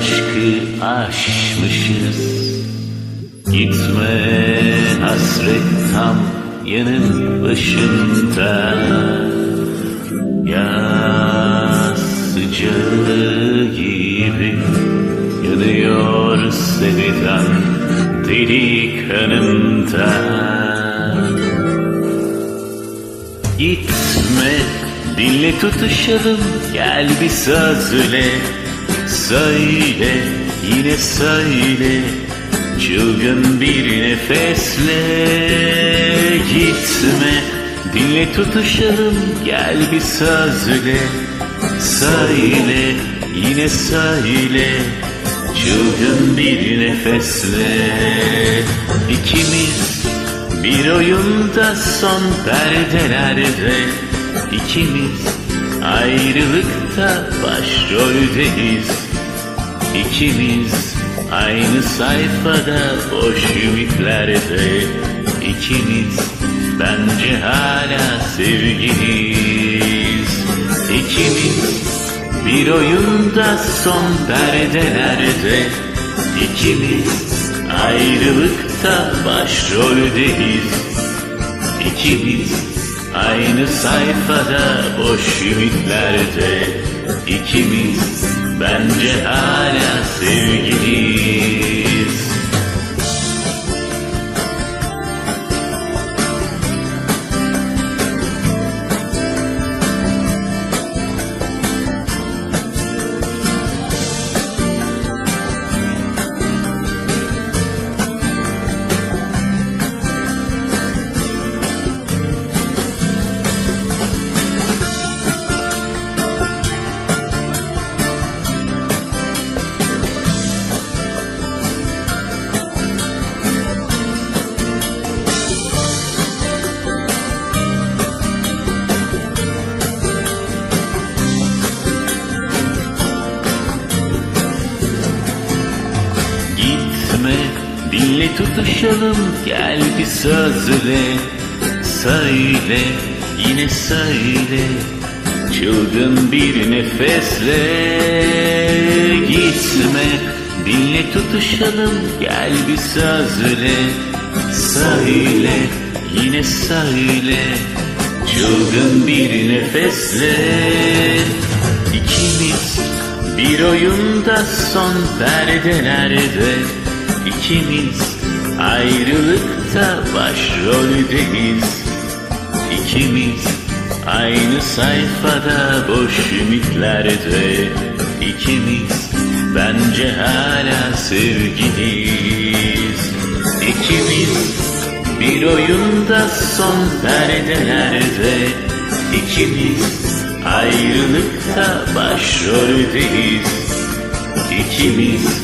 aşkı aşmışız. Gitme hasret tam yanın başında. Yaz sıcağı gibi Yanıyor sevdan deli kanımda Gitme dinle tutuşalım gel bir söyle Söyle yine söyle. Çılgın bir nefesle Gitme. Dinle tutuşalım gel bir söyle Söyle yine söyle. Çılgın bir nefesle. İkimiz bir oyunda son perdelerde ikimiz ayrılıkta başroldeyiz İkimiz aynı sayfada boş ümitlerde. İkimiz bence hala sevgiliyiz. İkimiz bir oyunda son perdelerde ikimiz ayrılıkta başroldeyiz İkimiz aynı sayfada boş ümitlerde ikimiz. Bence hala sevgiliyiz Gitme dinle tutuşalım. Gel bir sözle. Söyle yine söyle. Çılgın bir nefesle Gitme. Dinle tutuşalım. Gel bir sözle. Söyle yine söyle. Çılgın bir nefesle. İkimiz bir oyunda son perdelerde ikimiz ayrılıkta başroldeyiz. İkimiz aynı sayfada boş ümitlerde. İkimiz bence hala sevgiliyiz. İkimiz bir oyunda son perdelerde. İkimiz ayrılıkta başroldeyiz. İkimiz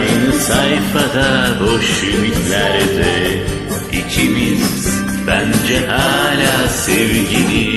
aynı sayfada boş ümitlerde ikimiz bence hala sevgiliyiz